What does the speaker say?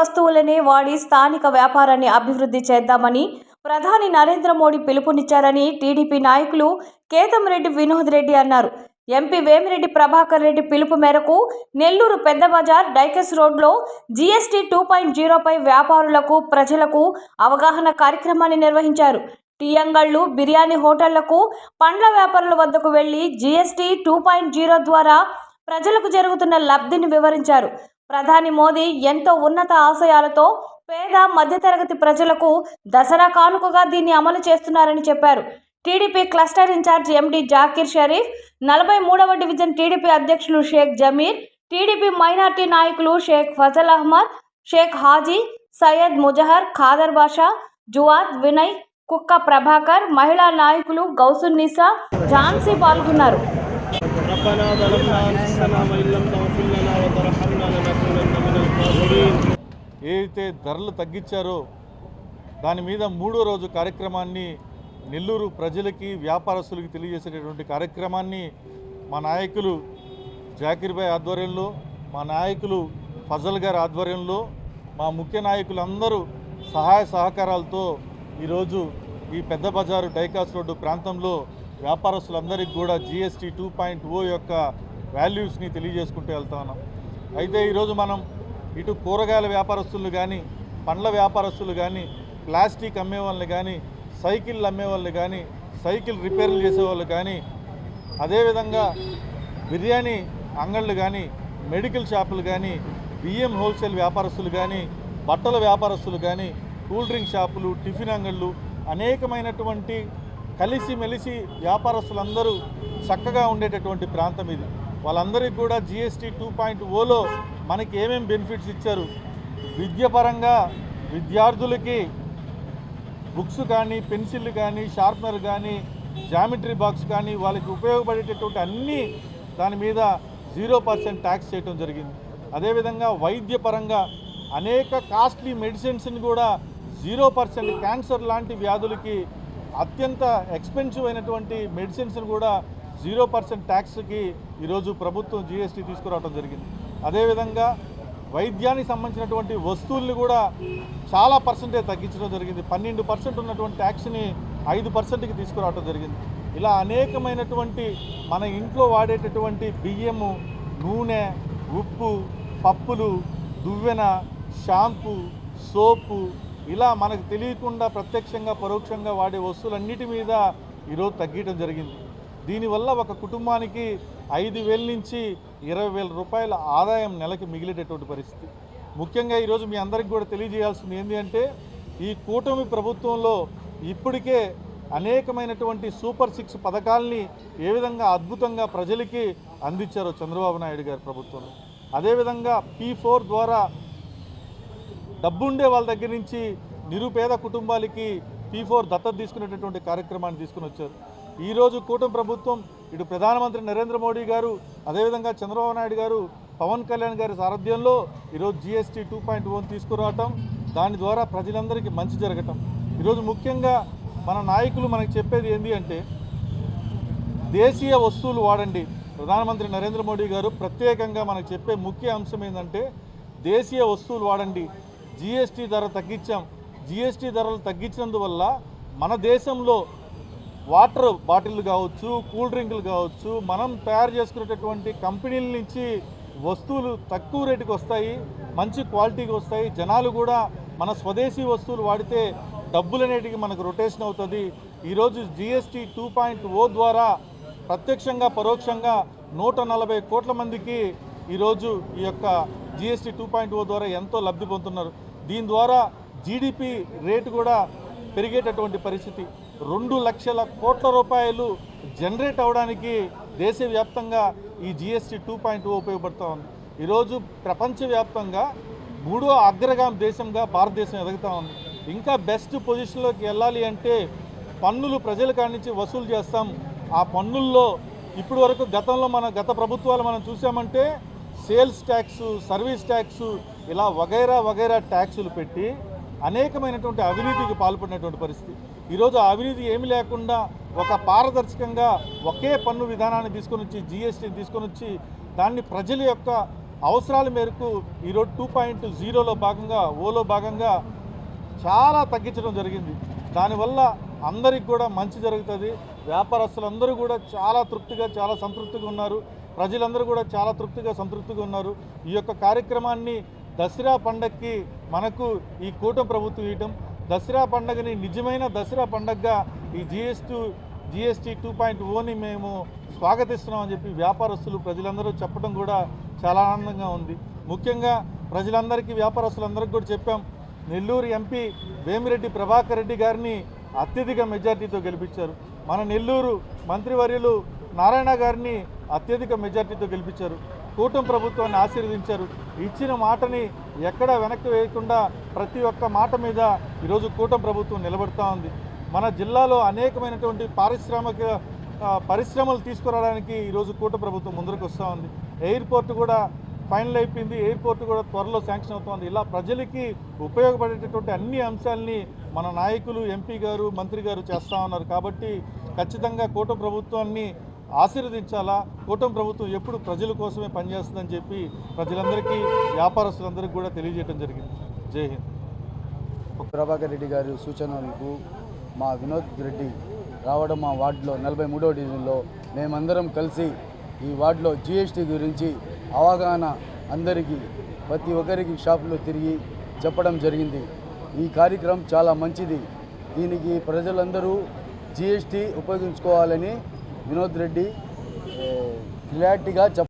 వస్తువులనే వాడి స్థానిక వ్యాపారాన్ని అభివృద్ధి చేద్దామని ప్రధాని నరేంద్ర మోడీ పిలుపునిచ్చారని టీడీపీ నాయకులు కేతంరెడ్డి వినోద్ రెడ్డి అన్నారు. ఎంపీ వేమిరెడ్డి ప్రభాకర్ రెడ్డి పిలుపు మేరకు నెల్లూరు పెద్ద బజార్ డైకెస్ రోడ్లో జీఎస్టీ టూ పాయింట్ జీరోపై వ్యాపారులకు ప్రజలకు అవగాహన కార్యక్రమాన్ని నిర్వహించారు. టీయంగళ్ళు బిర్యానీ హోటళ్ళకు పండ్ల వ్యాపారుల వద్దకు వెళ్ళి జీఎస్టీ టూ పాయింట్ జీరో ద్వారా ప్రజలకు జరుగుతున్న లబ్ధిని వివరించారు. ప్రధాని మోదీ ఎంతో ఉన్నత ఆశయాలతో పేద మధ్యతరగతి ప్రజలకు దసరా కానుకగా దీన్ని అమలు చేస్తున్నారని చెప్పారు. TDP cluster in charge MD Zakir Sharif నలభై మూడవ డివిజన్ టీడీపీ అధ్యక్షులు షేక్ జమీర్ టీడీపీ మైనార్టీ నాయకులు షేక్ ఫజల్ అహ్మద్ షేక్ హాజీ సయ్యద్ ముజహర్ ఖాదర్ బాషా జువాద్ వినయ్ కుక్క ప్రభాకర్ మహిళా నాయకులు గౌసున్నీసా ఝాన్సీ పాల్గొన్నారు. ఏదైతే ధరలు తగ్గించారో దాని మీద మూడో రోజు కార్యక్రమాన్ని నెల్లూరు ప్రజలకి వ్యాపారస్తులకి తెలియజేసేటటువంటి కార్యక్రమాన్ని మా నాయకులు జాకీర్భాయ్ ఆధ్వర్యంలో మా నాయకులు ఫజల్ గారి ఆధ్వర్యంలో మా ముఖ్య నాయకులందరూ సహాయ సహకారాలతో ఈరోజు ఈ పెద్ద బజారు డైకాస్ రోడ్డు ప్రాంతంలో వ్యాపారస్తులందరికీ కూడా జిఎస్టీ టూ పాయింట్ ఓ యొక్క వాల్యూస్ని తెలియజేసుకుంటూ వెళ్తా ఉన్నాం. అయితే ఈరోజు మనం ఇటు కూరగాయల వ్యాపారస్తులు కానీ పండ్ల వ్యాపారస్తులు కానీ ప్లాస్టిక్ అమ్మే వాళ్ళని కానీ సైకిళ్ళు అమ్మే వాళ్ళు కానీ సైకిల్ రిపేర్లు చేసేవాళ్ళు కానీ అదేవిధంగా బిర్యానీ అంగళ్ళు కానీ మెడికల్ షాపులు కానీ బియ్యం హోల్సేల్ వ్యాపారస్తులు కానీ బట్టల వ్యాపారస్తులు కానీ కూల్ డ్రింక్ షాపులు టిఫిన్ అంగళ్ళు అనేకమైనటువంటి కలిసి మెలిసి వ్యాపారస్తులందరూ చక్కగా ఉండేటటువంటి ప్రాంతం ఇది. వాళ్ళందరికీ కూడా జిఎస్టీ టూ పాయింట్ ఓలో మనకి ఏమేమి బెనిఫిట్స్ ఇచ్చారు? విద్యపరంగా విద్యార్థులకి బుక్స్ కానీ పెన్సిల్ కానీ షార్ప్నర్ కానీ జామెట్రీ బాక్స్ కానీ వాళ్ళకి ఉపయోగపడేటటువంటి అన్నీ దాని మీద జీరో పర్సెంట్ ట్యాక్స్ చేయడం జరిగింది. అదేవిధంగా వైద్యపరంగా అనేక కాస్ట్లీ మెడిసిన్స్ని కూడా జీరో పర్సెంట్ క్యాన్సర్ లాంటి వ్యాధులకి అత్యంత ఎక్స్పెన్సివ్ అయినటువంటి మెడిసిన్స్ని కూడా జీరో పర్సెంట్ ట్యాక్స్కి ఈరోజు ప్రభుత్వం జీఎస్టీ తీసుకురావడం జరిగింది. అదేవిధంగా వైద్యానికి సంబంధించినటువంటి వస్తువుల్ని కూడా చాలా పర్సెంటేజ్ తగ్గించడం జరిగింది. పన్నెండు పర్సెంట్ ఉన్నటువంటి ట్యాక్స్ని ఐదు పర్సెంట్కి తీసుకురావడం జరిగింది. ఇలా అనేకమైనటువంటి మన ఇంట్లో వాడేటటువంటి బియ్యము నూనె ఉప్పు పప్పులు దువ్వెన షాంపూ సోపు ఇలా మనకు తెలియకుండా ప్రత్యక్షంగా పరోక్షంగా వాడే వస్తువులన్నిటి మీద ఈరోజు తగ్గడం జరిగింది. దీనివల్ల ఒక కుటుంబానికి ఐదు వేల నుంచి ఇరవై వేల రూపాయల ఆదాయం నెలకి మిగిలేటటువంటి పరిస్థితి. ముఖ్యంగా ఈరోజు మీ అందరికి కూడా తెలియజేయాల్సింది ఏంటి అంటే ఈ కూటమి ప్రభుత్వంలో ఇప్పటికే అనేకమైనటువంటి సూపర్ సిక్స్ పథకాల్ని ఏ విధంగా అద్భుతంగా ప్రజలకి అందించారో చంద్రబాబు నాయుడు గారి ప్రభుత్వంలో. అదేవిధంగా పీ ఫోర్ ద్వారా డబ్బుండే వాళ్ళ దగ్గర నుంచి నిరుపేద కుటుంబాలకి పీ ఫోర్ దత్తత తీసుకునేటటువంటి కార్యక్రమాన్ని తీసుకుని వచ్చారు. ఈరోజు కూటమి ప్రభుత్వం ఇటు ప్రధానమంత్రి నరేంద్ర మోడీ గారు అదేవిధంగా చంద్రబాబు నాయుడు గారు పవన్ కళ్యాణ్ గారి సారథ్యంలో ఈరోజు జిఎస్టీ టూ పాయింట్ వన్ తీసుకురావటం దాని ద్వారా ప్రజలందరికీ మంచి జరగటం. ఈరోజు ముఖ్యంగా మన నాయకులు మనకు చెప్పేది ఏంటి అంటే దేశీయ వస్తువులు వాడండి. ప్రధానమంత్రి నరేంద్ర మోడీ గారు ప్రత్యేకంగా మనకు చెప్పే ముఖ్య అంశం ఏంటంటే దేశీయ వస్తువులు వాడండి. జిఎస్టీ ధర తగ్గించాం. జిఎస్టీ ధరలు తగ్గించినందువల్ల మన దేశంలో వాటర్ బాటిల్ కావచ్చు కూల్ డ్రింకులు కావచ్చు మనం తయారు చేసుకునేటటువంటి కంపెనీల నుంచి వస్తువులు తక్కువ రేటుకి వస్తాయి మంచి క్వాలిటీకి వస్తాయి. జనాలు కూడా మన స్వదేశీ వస్తువులు వాడితే డబ్బులు అనేటివి మనకు రొటేషన్ అవుతుంది. ఈరోజు జిఎస్టీ టూ పాయింట్ ఓ ద్వారా ప్రత్యక్షంగా పరోక్షంగా నూట నలభై కోట్ల మందికి ఈరోజు ఈ యొక్క జిఎస్టీ టూ పాయింట్ ఓ ద్వారా ఎంతో లబ్ధి పొందుతున్నారు. దీని ద్వారా జీడిపి రేటు కూడా పెరిగేటటువంటి పరిస్థితి. రెండు లక్షల కోట్ల రూపాయలు జనరేట్ అవడానికి దేశవ్యాప్తంగా ఈ జిఎస్టీ టూ పాయింట్ ఓ ఉపయోగపడుతూ ఉంది. ఈరోజు ప్రపంచవ్యాప్తంగా మూడో అగ్రగామి దేశంగా భారతదేశం ఎదుగుతూ ఉంది. ఇంకా బెస్ట్ పొజిషన్లోకి వెళ్ళాలి అంటే పన్నులు ప్రజల కాడి నుంచి వసూలు చేస్తాం. ఆ పన్నుల్లో ఇప్పటి వరకు గతంలో మన గత ప్రభుత్వాలు మనం చూసామంటే సేల్స్ ట్యాక్స్ సర్వీస్ ట్యాక్స్ ఇలా వగైరా వగైరా ట్యాక్సులు పెట్టి అనేకమైనటువంటి అవినీతికి పాల్పడినటువంటి పరిస్థితి. ఈరోజు అవినీతి ఏమి లేకుండా ఒక పారదర్శకంగా ఒకే పన్ను విధానాన్ని తీసుకొని వచ్చి జిఎస్టీని తీసుకొని వచ్చి దాన్ని ప్రజల యొక్క అవసరాల మేరకు ఈరోజు టూ పాయింట్ జీరోలో భాగంగా ఓలో భాగంగా చాలా తగ్గించడం జరిగింది. దానివల్ల అందరికి కూడా మంచి జరుగుతుంది. వ్యాపారస్తులందరూ కూడా చాలా తృప్తిగా చాలా సంతృప్తిగా ఉన్నారు. ప్రజలందరూ కూడా చాలా తృప్తిగా సంతృప్తిగా ఉన్నారు. ఈ యొక్క కార్యక్రమాన్ని దసరా పండగకి మనకు ఈ కూటమి ప్రభుత్వం ఇవ్వటం దసరా పండగని నిజమైన దసరా పండగగా ఈ జిఎస్టీ జిఎస్టీ టూ పాయింట్ ఓని మేము స్వాగతిస్తున్నామని చెప్పి వ్యాపారస్తులు ప్రజలందరూ చెప్పడం కూడా చాలా ఆనందంగా ఉంది. ముఖ్యంగా ప్రజలందరికీ వ్యాపారస్తులందరికీ కూడా చెప్పాం నెల్లూరు ఎంపీ వేమిరెడ్డి ప్రభాకర్ రెడ్డి గారిని అత్యధిక మెజార్టీతో గెలిపించారు. మన నెల్లూరు మంత్రివర్యులు నారాయణ గారిని అత్యధిక మెజార్టీతో గెలిపించారు. కూటమి ప్రభుత్వాన్ని ఆశీర్వదించారు. ఇచ్చిన మాటని ఎక్కడా వెనక్కి వేయకుండా ప్రతి ఒక్క మాట మీద ఈరోజు కూటమి ప్రభుత్వం నిలబడుతూ ఉంది. మన జిల్లాలో అనేకమైనటువంటి పారిశ్రామిక పరిశ్రమలు తీసుకురావడానికి ఈరోజు కూటమి ప్రభుత్వం ముందరకు వస్తూ ఉంది. ఎయిర్పోర్ట్ కూడా ఫైనల్ అయిపోయింది. ఎయిర్పోర్ట్ కూడా త్వరలో శాంక్షన్ అవుతోంది ఇలా ప్రజలకి ఉపయోగపడేటటువంటి అన్ని అంశాలని మన నాయకులు ఎంపీ గారు మంత్రి గారు చేస్తూ ఉన్నారు. కాబట్టి ఖచ్చితంగా కూటమి ప్రభుత్వాన్ని ఆశీర్వదించాలా? కూటమి ప్రభుత్వం ఎప్పుడు ప్రజల కోసమే పనిచేస్తుందని చెప్పి ప్రజలందరికీ వ్యాపారస్తులందరికీ కూడా తెలియజేయడం జరిగింది. జై హింద్. ప్రభాకర్ రెడ్డి గారి సూచనలకు మా వినోద్ రెడ్డి రావడం మా వార్డులో నలభై మూడో డివిజన్లో మేమందరం కలిసి ఈ వార్డులో జిఎస్టీ గురించి అవగాహన అందరికీ ప్రతి ఒక్కరికి షాపులో తిరిగి చెప్పడం జరిగింది. ఈ కార్యక్రమం చాలా మంచిది. దీనికి ప్రజలందరూ జిఎస్టీ ఉపయోగించుకోవాలని వినోద్ రెడ్డి క్లారిటీగా చెప్